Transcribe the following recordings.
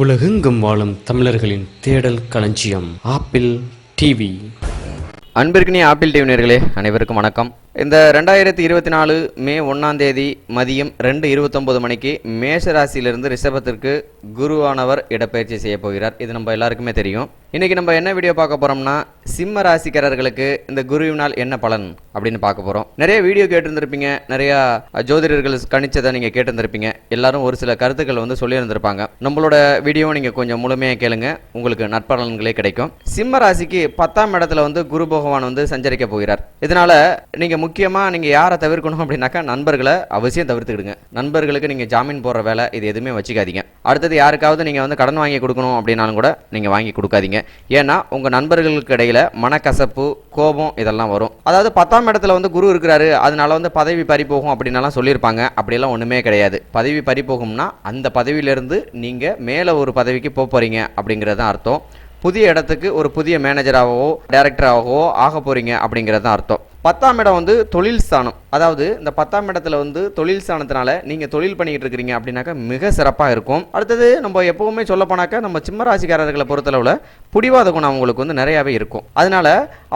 உலகெங்கும் வாழும் தமிழர்களின் தேடல் களஞ்சியம் ஆப்பிள் டிவி அன்பிற்கினி ஆப்பிள் டிவி நேர்களே அனைவருக்கும் வணக்கம். இந்த ரெண்டாயிரத்தி இருபத்தி நாலு மே ஒன்றாம் தேதி மதியம் ரெண்டு இருபத்தொம்பது மணிக்கு மேஷ ராசியிலிருந்து ரிஷபத்திற்கு குருவானவர் இடப்பெயர்ச்சி செய்ய போகிறார். இது நம்ம எல்லாருக்குமே தெரியும். இன்றைக்கி நம்ம என்ன வீடியோ பார்க்க போகிறோம்னா சிம்ம ராசிக்காரர்களுக்கு இந்த குருவினால் என்ன பலன் அப்படின்னு பார்க்க போகிறோம் நிறைய வீடியோ கேட்டிருந்திருப்பீங்க. நிறையா ஜோதிடர்கள் கணிச்சதை நீங்கள் கேட்டிருந்திருப்பீங்க. எல்லாரும் ஒரு சில கருத்துக்கள் வந்து சொல்லியிருந்திருப்பாங்க. நம்மளோட வீடியோவை நீங்கள் கொஞ்சம் முழுமையாக கேளுங்க. உங்களுக்கு நற்பலன்களே கிடைக்கும். சிம்ம ராசிக்கு பத்தாம் இடத்துல வந்து குரு பகவான் வந்து சஞ்சரிக்க போகிறார். இதனால நீங்கள் முக்கியமாக நீங்கள் யாரை தவிர்க்கணும் அப்படின்னாக்கா நண்பர்களை அவசியம் தவிர்த்துக்கிடுங்க. நண்பர்களுக்கு நீங்கள் ஜாமீன் போடுற வேலை இது எதுவுமே வச்சுக்காதீங்க. அடுத்தது யாருக்காவது நீங்கள் வந்து கடன் வாங்கி கொடுக்கணும் அப்படின்னாலும் கூட நீங்கள் வாங்கி கொடுக்காதீங்க. ஏன்னா உங்கள் நண்பர்களுக்கு இடையில் மனக்கசப்பு கோபம் இதெல்லாம் வரும். அதாவது பத்தாம் இடத்துல வந்து குரு இருக்கிறாரு அதனால வந்து பதவி பறி போகும் அப்படின்னலாம் சொல்லியிருப்பாங்க. அப்படியெல்லாம் ஒன்றுமே கிடையாது. பதவி பறி போகும்னா அந்த பதவியிலிருந்து நீங்கள் மேலே ஒரு பதவிக்கு போக போகிறீங்க அப்படிங்கிறது தான் அர்த்தம். புதிய இடத்துக்கு ஒரு புதிய மேனேஜராகவோ டைரக்டராகவோ ஆக போகிறீங்க அப்படிங்கிறது தான் அர்த்தம். பத்தாம் இடம் வந்து தொழில் ஸ்தானம். அதாவது இந்த பத்தாம் இடத்துல வந்து தொழில் ஸ்தானத்தினால நீங்கள் தொழில் பண்ணிக்கிட்டு இருக்கிறீங்க அப்படின்னாக்கா மிக சிறப்பாக இருக்கும். அடுத்தது நம்ம எப்போவுமே சொல்ல போனாக்கா நம்ம சிம்ம ராசிக்காரர்களை பொறுத்தளவில் பிடிவாத குணம் அவங்களுக்கு வந்து நிறையாவே இருக்கும். அதனால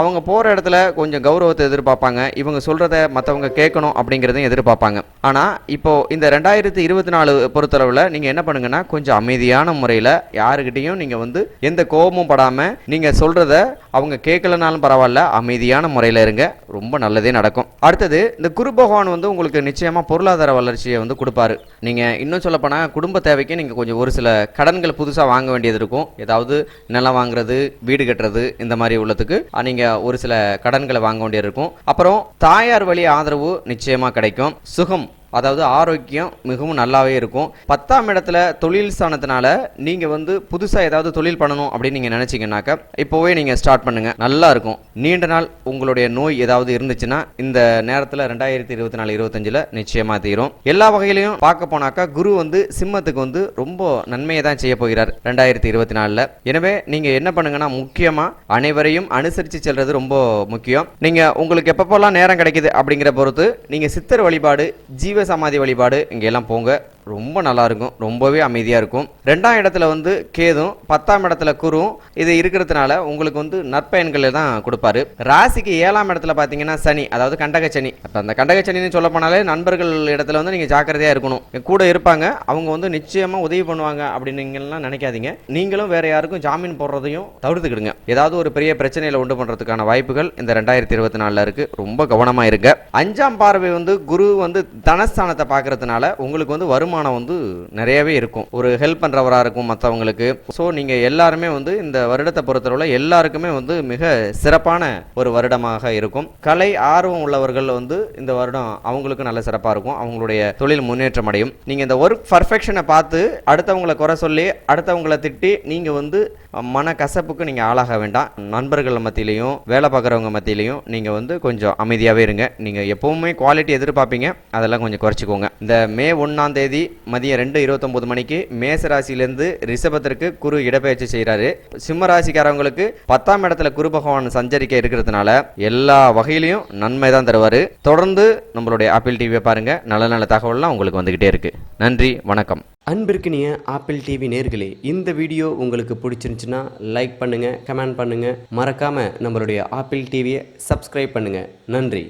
அவங்க போகிற இடத்துல கொஞ்சம் கௌரவத்தை எதிர்பார்ப்பாங்க. இவங்க சொல்கிறத மற்றவங்க கேட்கணும் அப்படிங்கிறதையும் எதிர்பார்ப்பாங்க. ஆனால் இப்போது இந்த ரெண்டாயிரத்தி இருபத்தி நாலு பொறுத்தளவில் நீங்கள் என்ன பண்ணுங்கன்னா கொஞ்சம் அமைதியான முறையில் யாருக்கிட்டையும் நீங்கள் வந்து எந்த கோபமும் படாமல் நீங்கள் சொல்கிறத அவங்க கேட்கலனாலும் பரவாயில்ல அமைதியான முறையில் இருங்க. ரொம்ப நல்லதே நடக்கும். அடுத்தது இந்த குரு பகவான் வந்து உங்களுக்கு நிச்சயமாக பொருளாதார வளர்ச்சியை வந்து கொடுப்பாரு. நீங்கள் இன்னும் சொல்லப்போனால் குடும்ப தேவைக்கு நீங்கள் கொஞ்சம் ஒரு சில கடன்கள் புதுசாக வாங்க வேண்டியது இருக்கும். ஏதாவது நிலம் வாங்குறது வீடு கட்டுறது இந்த மாதிரி உள்ளதுக்கு நீங்கள் ஒரு சில கடன்களை வாங்க வேண்டியது இருக்கும். அப்புறம் தாயார் வழி ஆதரவு நிச்சயமாக கிடைக்கும். சுகம் அதாவது ஆரோக்கியம் மிகவும் நல்லாவே இருக்கும். பத்தாம் இடத்துல தொழில் ஸ்தானத்தினால நீங்க வந்து புதுசாக ஏதாவது தொழில் பண்ணணும் அப்படின்னு நீங்க நினைச்சீங்கன்னாக்கா இப்போவே நீங்க ஸ்டார்ட் பண்ணுங்க. நல்லா இருக்கும். நீண்ட நாள் உங்களுடைய நோய் ஏதாவது இருந்துச்சுன்னா இந்த நேரத்தில் ரெண்டாயிரத்தி இருபத்தி நாலு இருபத்தஞ்சில் நிச்சயமாக தீரும். எல்லா வகையிலையும் பார்க்க போனாக்கா குரு வந்து சிம்மத்துக்கு வந்து ரொம்ப நன்மையை தான் செய்ய போகிறார் ரெண்டாயிரத்தி இருபத்தி நாலில். எனவே நீங்க என்ன பண்ணுங்கன்னா முக்கியமாக அனைவரையும் அனுசரித்து செல்றது ரொம்ப முக்கியம். நீங்க உங்களுக்கு எப்பப்போல்லாம் நேரம் கிடைக்குது அப்படிங்கிற பொறுத்து நீங்க சித்தர் வழிபாடு ஜீவ சமாதி வழிபாடு இங்கெல்லாம் போங்க. ரொம்ப நல்லா இருக்கும் ரொம்பவே அமைதியாக இருக்கும். ரெண்டாம் இடத்துல வந்து கேதும் பத்தாம் இடத்துல குருவும் இது இருக்கிறதுனால உங்களுக்கு வந்து நற்பயன்களை தான் கொடுப்பாரு. ராசிக்கு ஏழாம் இடத்துல பார்த்தீங்கன்னா சனி அதாவது கண்டக சனி. அப்போ அந்த கண்டக சனின்னு சொல்ல போனாலே நண்பர்கள் இடத்துல வந்து நீங்கள் ஜாக்கிரதையாக இருக்கணும். கூட இருப்பாங்க அவங்க வந்து நிச்சயமாக உதவி பண்ணுவாங்க அப்படின்னீங்கலாம் நினைக்காதீங்க. நீங்களும் வேற யாருக்கும் ஜாமீன் போடுறதையும் தவிர்த்துக்கிடுங்க. ஏதாவது ஒரு பெரிய பிரச்சனையில் உண்டு பண்ணுறதுக்கான வாய்ப்புகள் இந்த ரெண்டாயிரத்தி இருபத்தி நாலில் இருக்குது ரொம்ப கவனமாக இருங்க. அஞ்சாம் பார்வை வந்து குரு வந்து தனஸ்தானத்தை பார்க்கறதுனால உங்களுக்கு வந்து வருமானம் வந்து நிறையவே இருக்கும். ஒரு ஹெல்ப் பண்ணுறவராக இருக்கும் மற்றவங்களுக்கு ஸோ நீங்கள் எல்லாருமே வந்து இந்த வருடத்தை பொறுத்தளவுல எல்லாருக்குமே வந்து மிக சிறப்பான ஒரு வருடமாக இருக்கும். கலை ஆர்வம் உள்ளவர்கள் வந்து இந்த வருடம் அவங்களுக்கு நல்ல சிறப்பாக இருக்கும். அவங்களுடைய தொழில் முன்னேற்றம் அடையும். நீங்கள் இந்த ஒர்க் பர்ஃபெக்ஷனை பார்த்து அடுத்தவங்களை குறை சொல்லி அடுத்தவங்களை திட்டி நீங்கள் வந்து மன கசப்புக்கு நீங்கள் ஆளாக வேண்டாம். நண்பர்கள் மத்தியிலையும் வேலை பார்க்குறவங்க மத்தியிலையும் நீங்கள் வந்து கொஞ்சம் அமைதியாகவே இருங்க. நீங்கள் எப்பவுமே குவாலிட்டி எதிர்பார்ப்பீங்க. அதெல்லாம் கொஞ்சம் குறைச்சிக்கோங்க. இந்த மே ஒன்றாம் தேதி மதியம் ரெண்டு இருபத்தொன்பது மணிக்கு மேச ராசியிலேருந்து ரிஷபத்திற்கு குரு இடப்பெயர்ச்சி செய்கிறாரு. சிம்ம ராசிக்காரவங்களுக்கு பத்தாம் இடத்துல குரு பகவான் சஞ்சரிக்க இருக்கிறதுனால எல்லா வகையிலையும் நன்மை தான் தருவார். தொடர்ந்து நம்மளுடைய ஆப்பிள் டிவியை பாருங்க. நல்ல நல்ல தகவல்லாம் உங்களுக்கு வந்துகிட்டே இருக்கு. நன்றி வணக்கம். அன்பிற்கினிய ஆப்பிள் டிவி நேர்களே இந்த வீடியோ உங்களுக்கு பிடிச்சிருந்துச்சுன்னா லைக் பண்ணுங்க கமெண்ட் பண்ணுங்க. மறக்காம நம்மளுடைய ஆப்பிள் டிவியை சப்ஸ்கிரைப் பண்ணுங்க. நன்றி.